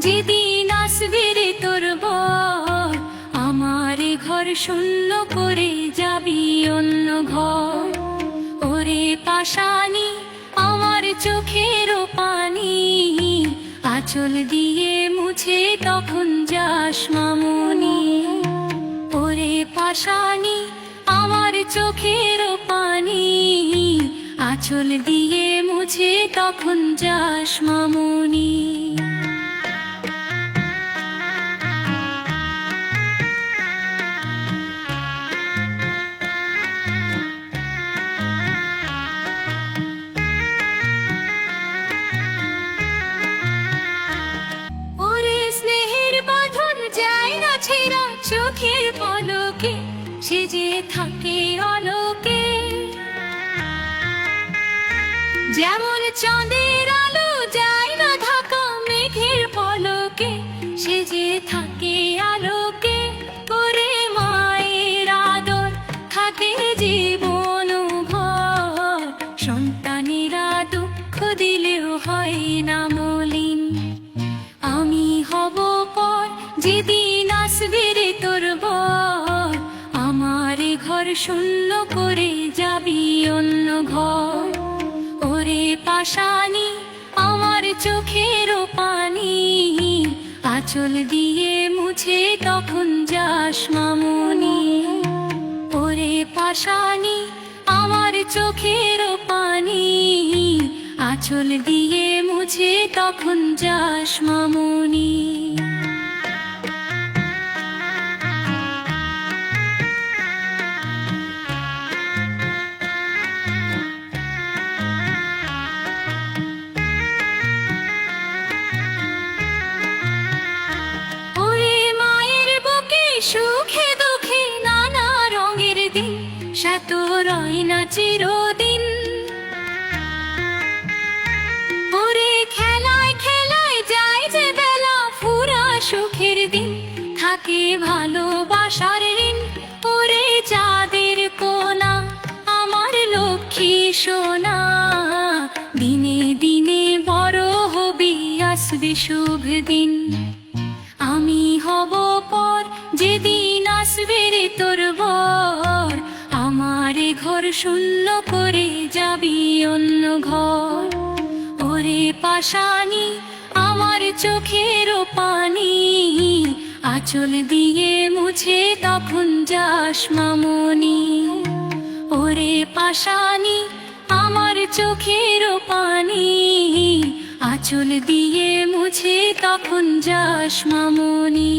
যেদিন আসবে রে তোর বর, আমার ঘর শূন্য করে যাবি অন্য ঘর। ওরে পাশানি, আমার চোখের পানি, আঁচল দিয়ে মুছে তখন যাস মামনি। ওরে পাশানি, আমার চোখের পানি, আঁচল দিয়ে মুছে তখন যাস মামুনি। সে যে থাকে অলোকে, যেমন চাঁদের আলো যায় না ঢাকা মেঘের পলকে, সে যে থাকে শূন্য করে যাবি অন্য ঘর। ওরে পাশানি আমার চোখের পানি। আঁচল দিয়ে মুছে তখন যাস মামনি। ওরে পাশানি আমার চোখের পানি। আঁচল দিয়ে মুছে তখন যাস মামুনি। না চিরদিন। খেলায় খেলায় যায় যে সুখের দিন। থাকে ভালোবাসার ঋণ, ওরে চাঁদের কোনা, আমার লক্ষ্মী সোনা। দিনে দিনে বড় হবি, আসবে শুভ দিন। আমি হব পর, যেদিন আসবে রে তোর বর। ঘর শূন্য করে যাবি অন্য ঘর। ওরে পাশানি আমার চোখের পানি, আঁচল দিয়ে মুছে তখন যাস মামনি। ওরে পাশানি আমার চোখের পানি, আঁচল দিয়ে মুছে তখন যাস মামনি।